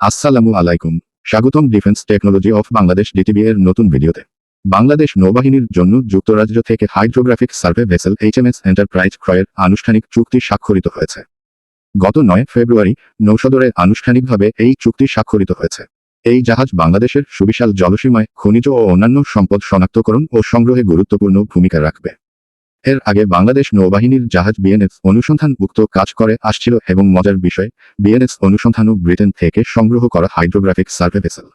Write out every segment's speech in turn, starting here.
আসসালামু আলাইকুম। স্বাগতম defence technology of Bangladesh DTB এর নতুন ভিডিওতে। বাংলাদেশ নৌবাহিনীর জন্য যুক্তরাজ্য থেকে hydrographic survey vessel HMS Enterprise ক্রয়ের আনুষ্ঠানিক চুক্তি স্বাক্ষরিত হয়েছে। গত নয় ফেব্রুয়ারি নৌসদরে আনুষ্ঠানিকভাবে এই চুক্তি স্বাক্ষরিত হয়েছে। এই জাহাজ বাংলাদেশের সুবিশাল জলসীমায় খনিজ ও অন্যান্য সম্পদ শনাক্তকরণ ও সংগ্রহে গুরুত্বপূর্ণ ভূমিকা রাখবে। এর আগে বাংলাদেশ নৌবাহিনীর জাহাজ বিএনএস অনুসন্ধান উক্ত কাজ করে আসছিল এবং মজার বিষয় বিএনএস অনুসন্ধানও ব্রিটেন থেকে সংগ্রহ করা হাইড্রোগ্রাফিক সার্ভে ভেসেল।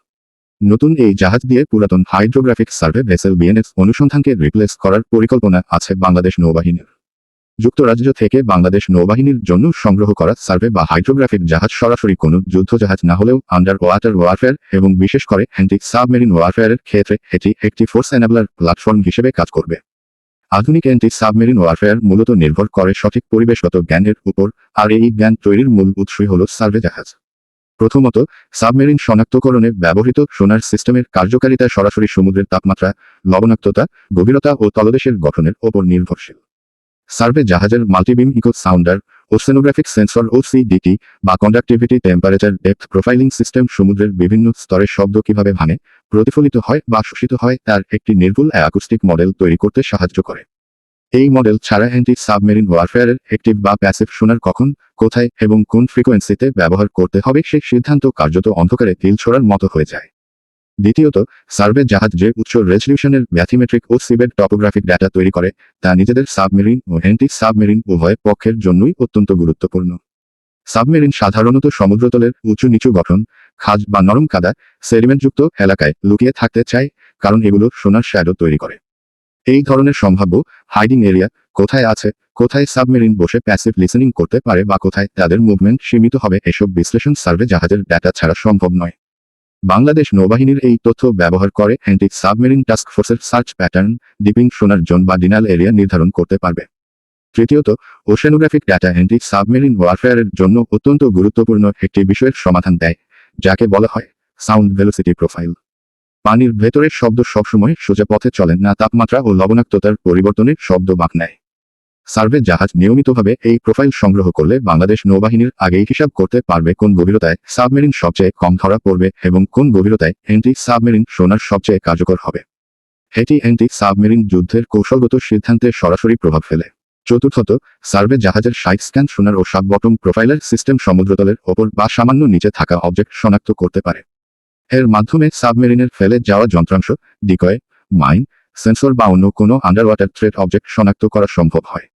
নতুন এই জাহাজ দিয়ে পুরাতন হাইড্রোগ্রাফিক সার্ভে ভেসেল বিএনএস অনুসন্ধানকে রিপ্লেস করার পরিকল্পনা আছে বাংলাদেশ নৌবাহিনীর। যুক্তরাজ্য থেকে বাংলাদেশ নৌবাহিনীর জন্য সংগ্রহ করা সার্ভে বা হাইড্রোগ্রাফিক জাহাজ সরাসরি কোনো যুদ্ধজাহাজ না হলেও আন্ডার ওয়াটার ওয়ারফেয়ার এবং বিশেষ করে হ্যান্টি সাবমেরিন ওয়ারফেয়ারের ক্ষেত্রে এটি একটি ফোর্স এনাবলার প্ল্যাটফর্ম হিসেবে কাজ করবে। আধুনিক অ্যান্টি সাবমেরিন ওয়ারফেয়ার মূলত নির্ভর করে সঠিক পরিবেশগত জ্ঞানের উপর, আর এই জ্ঞান তৈরির মূল উৎসই হল সার্ভে জাহাজ প্রথমত, সাবমেরিন শনাক্তকরণে ব্যবহৃত সোনার সিস্টেমের কার্যকারিতা সরাসরি সমুদ্রের তাপমাত্রা, লবণাক্ততা, গভীরতা ও তলদেশের গঠনের ওপর নির্ভরশীল। সার্ভে জাহাজের multibeam echo sounder oceanographic sensor ও সিডিটি বা conductivity temperature depth profiling system সমুদ্রের বিভিন্ন স্তরের শব্দ কীভাবে ভাঙে, প্রতিফলিত হয় বা শোষিত হয়, তার একটি নির্ভুল অ্যাকুস্টিক মডেল তৈরি করতে সাহায্য করে। এই মডেল ছাড়া অ্যান্টি সাবমেরিন ওয়ারফেয়ারের একটিভ বা প্যাসিভ শোনার কখন, কোথায় এবং কোন ফ্রিকোয়েন্সিতে ব্যবহার করতে হবে সেই সিদ্ধান্ত কার্যত অন্ধকারে তিল ছোড়ার মতো হয়ে যায়। দ্বিতীয়ত, সার্ভে জাহাজ যে উচ্চ রেজলিউশনের ম্যাথিমেট্রিক ও সিবেড টপোগ্রাফিক ডাটা তৈরি করে, তা নিজেদের সাবমেরিন ও অ্যান্টি সাবমেরিন উভয় পক্ষের জন্যই অত্যন্ত গুরুত্বপূর্ণ। সাবমেরিন সাধারণত সমুদ্রতলের উঁচু নিচু গঠন, খাজ বা নরম কাদা, সেডিমেন্টযুক্ত এলাকায় লুকিয়ে থাকতে চায়, কারণ এগুলো সোনার শ্যাডো তৈরি করে। এই ধরনের সম্ভাব্য হাইডিং এরিয়া কোথায় আছে, কোথায় সাবমেরিন বসে প্যাসিভ লিসেনিং করতে পারে বা কোথায় তাদের মুভমেন্ট সীমিত হবে এসব বিশ্লেষণ সার্ভে জাহাজের ডেটা ছাড়া সম্ভব নয়। বাংলাদেশ নৌবাহিনীর এই তথ্য ব্যবহার করে অ্যান্টি সাবমেরিন টাস্ক ফোর্সের search pattern dipping sonar zone বা ডিনাল এরিয়া নির্ধারণ করতে পারবে। তৃতীয়ত ওশেনোগ্রাফিক ডাটা অ্যান্টি সাবমেরিন ওয়ারফেয়ারের জন্য অত্যন্ত গুরুত্বপূর্ণ একটি বিষয়ের সমাধান দেয়, যাকে বলা হয় সাউন্ড ভেলোসিটি প্রোফাইল পানির ভেতরের শব্দ সবসময় সোজা পথে চলেন না, তাপমাত্রা ও লবণাক্ততার পরিবর্তনের শব্দ বাঁক নেয়। সার্ভে জাহাজ নিয়মিতভাবে এই প্রোফাইল সংগ্রহ করলে বাংলাদেশ নৌবাহিনীর আগেই হিসাব করতে পারবে কোন গভীরতায় সাবমেরিন সবচেয়ে কম ধরা পড়বে এবং কোন গভীরতায় অ্যান্টি সাবমেরিন সোনার সবচেয়ে কার্যকর হবে। এটি অ্যান্টি সাবমেরিন যুদ্ধের কৌশলগত সিদ্ধান্তে সরাসরি প্রভাব ফেলে। চতুর্থত, সার্ভে জাহাজের সাইড স্ক্যান সোনার ও সাব বটম প্রোফাইলার সিস্টেম সমুদ্রতলের ওপর বা সামান্য নিচে থাকা অবজেক্ট শনাক্ত করতে পারে। এর মাধ্যমে সাবমেরিনের ফেলে যাওয়া যন্ত্রাংশ, ডিকয়, মাইন, সেন্সর বা অন্য কোনো আন্ডার ওয়াটার থ্রেট অবজেক্ট শনাক্ত করা সম্ভব হয়।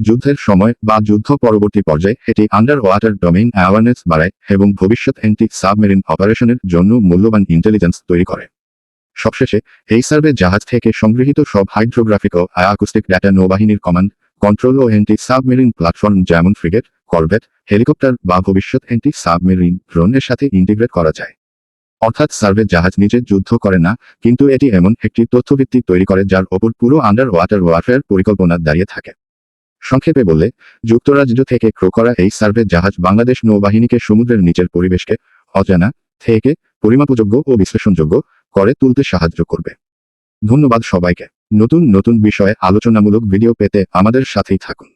যুদ্ধের সময় বা যুদ্ধ পরবর্তী পর্যায়ে এটি আন্ডার ওয়াটার ডোমেইন অ্যাওয়ারনেস বাড়ায় এবং ভবিষ্যৎ অ্যান্টি সাবমেরিন অপারেশনের জন্য মূল্যবান ইন্টেলিজেন্স তৈরি করে। সবশেষে, এই সার্ভে জাহাজ থেকে সংগৃহীত সব হাইড্রোগ্রাফিক ও আয়াকুস্টিক ডেটা নৌবাহিনীর কমান্ড কন্ট্রোল ও অ্যান্টি সাবমেরিন প্ল্যাটফর্ম যেমন ফ্রিগেট করভেট হেলিকপ্টার বা ভবিষ্যৎ অ্যান্টি সাবমেরিন ড্রোনের সাথে ইন্টিগ্রেট করা যায়। অর্থাৎ সার্ভে জাহাজ নিজে যুদ্ধ করে না, কিন্তু এটি এমন একটি তথ্যভিত্তি তৈরি করে যার ওপর পুরো আন্ডার ওয়াটার ওয়ারফেয়ার পরিকল্পনা দাঁড়িয়ে থাকে। সংক্ষেপে বলে যুক্তরাজ্য থেকে ক্রো করা এই সার্ভে জাহাজ বাংলাদেশ নৌবাহিনীকে সমুদ্রের নিচের পরিবেশকে অজানা থেকে পরিমাপযোগ্য ও বিশ্লেষণযোগ্য করে তুলতে সাহায্য করবে। ধন্যবাদ সবাইকে। নতুন নতুন বিষয়ে আলোচনামূলক ভিডিও পেতে আমাদের সাথেই থাকুন।